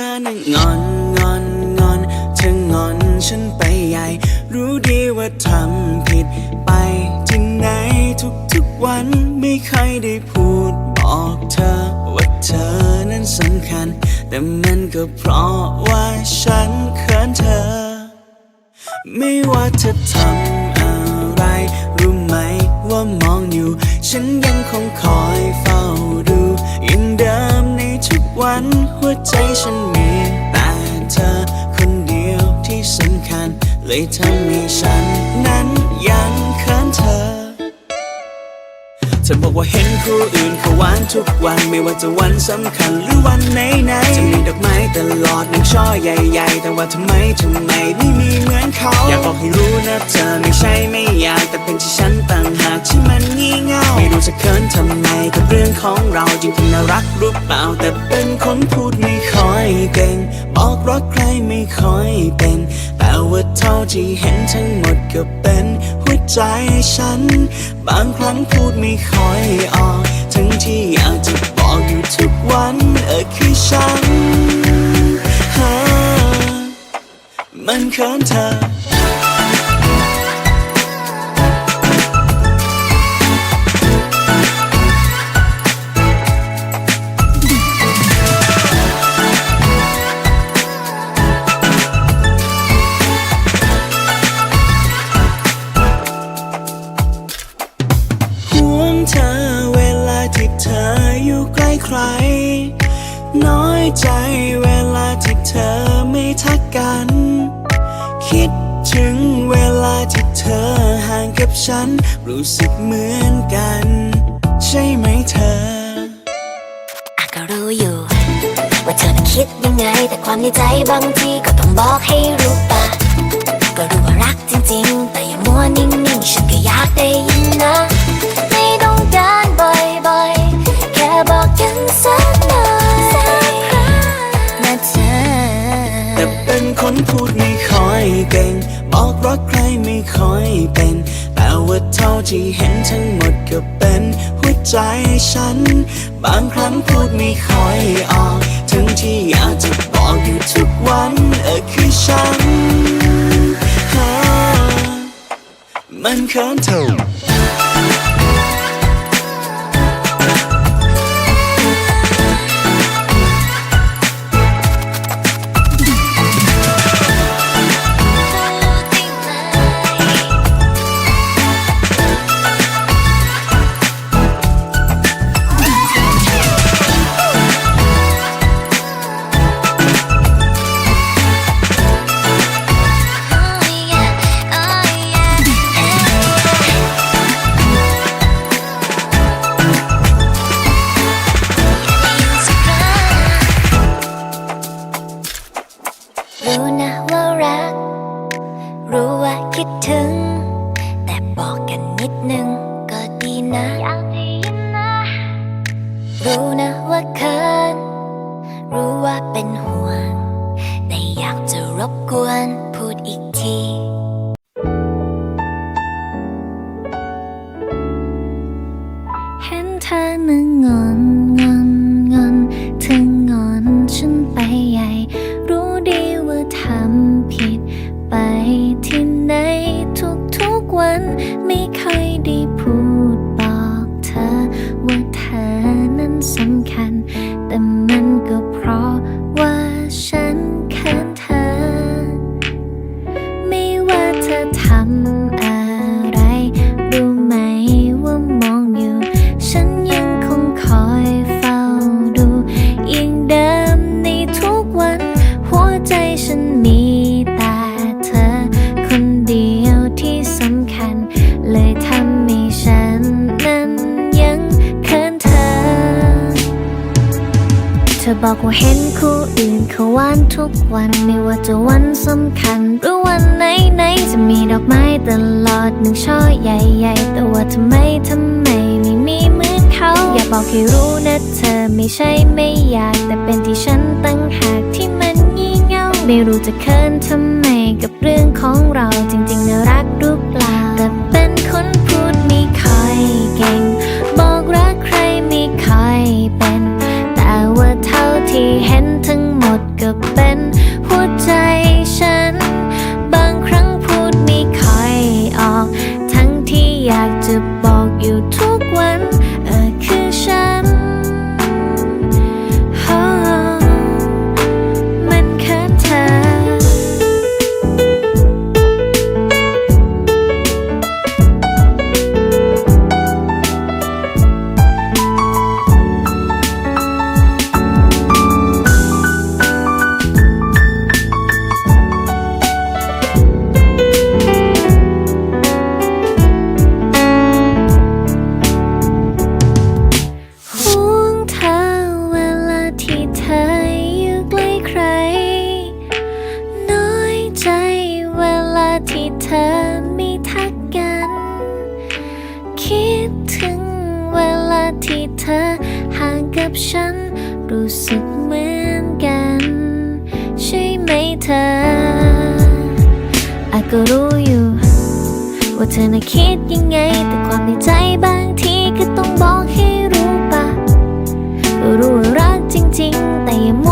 อน่ะงอนงอนงอนเธองอนฉันไปใหญ่ รู้ดีว่าทำผิดไปที่ไหนทุกๆวันไม่เคยได้พูดบอกเธอว่าเธอนั้นสำคัญ แต่มันก็เพราะว่าฉันเขินเธอ ไม่ว่าเธอทำอะไร รู้ไหมว่ามองอยู่ ฉันยังคงคอ ใจฉันมีแต่เธอคนเดียวที่สำคัญ เลยทำให้ฉันนั้นยังเขินเธอเธอบอกว่าเห็นคู่อื่นเขาหวานทุกวันไม่ว่าจะวันสำคัญหรือวันไหนไหนๆจะมีดอกไม้ตลอดหนึ่งช่อใหญ่ๆ แต่ว่าทำไมทำไมไม่มีเหมือนเขา อยากบอกให้รู้นะเธอไม่ใช่ไม่อยากแต่เป็นที่ฉันต่างหากที่มันงี่เง่าไม่รู้จะเขินทำไม ของเราจริงๆน่ารักหรือเปล่า แต่เป็นคนพูดไม่ค่อยเก่ง บอกรักใครไม่ค่อยเป็น แต่ว่าเท่าที่เห็นทั้งหมดก็เป็นหัวใจฉัน บางครั้งพูดไม่ค่อยออก ทั้งที่อยากจะบอกอยู่ทุกวันเออคือฉันฮะมันเขินเธอ ใคร น้อยใจเวลาที่เธอไม่ทักกัน คิดถึงเวลาที่เธอห่างกับฉัน รู้สึกเหมือนกัน ใช่ไหมเธออาก็รู้อยู่ ว่าเธอน่ะคิดยังไง แต่ความในใจบางทีก็ต้องบอกให้รู้ปะก็รู้ว่ารักจริงๆ แต่อย่ามัวนิ่งๆ ฉันก็อยากได้ยินนะ คนพูดไม่ค่อยเก่ง บอกรักใครไม่ค่อยเป็น แต่ว่าเท่าที่เห็นทั้งหมดก็เป็นหัวใจฉัน บางครั้งพูดไม่ค่อยออก ทั้งที่อยากจะบอกอยู่ทุกวันเออคือฉัน มันเขินเธอ ว่าเป็นห่วง แต่อยากจะรบกวนพูดอีกที ว่าเห็นคู่อื่นเขาหวานทุกวัน ไม่ว่าจะวันสำคัญ หรือวันไหนไหนจะมีดอกไม้ตลอดหนึ่งช่อใหญ่ๆ แต่ว่าทำไมทำไมไม่มีเหมือนเขา อย่าบอกให้รู้นะเธอไม่ใช่ไม่อยาก แต่เป็นที่ฉันตั้งหากที่มันงี่เง่าไม่รู้จะเขินทำไมกับเรื่องของเรา เธอห่างกับฉัน รู้สึกเหมือนกัน ใช่ไหมเธออาจก็รู้อยู่ ว่าเธอน่ะคิดยังไง แต่ความในใจบางทีก็ต้องบอกให้รู้ปะก็รู้ว่ารักจริง ๆ แต่อย่ามัว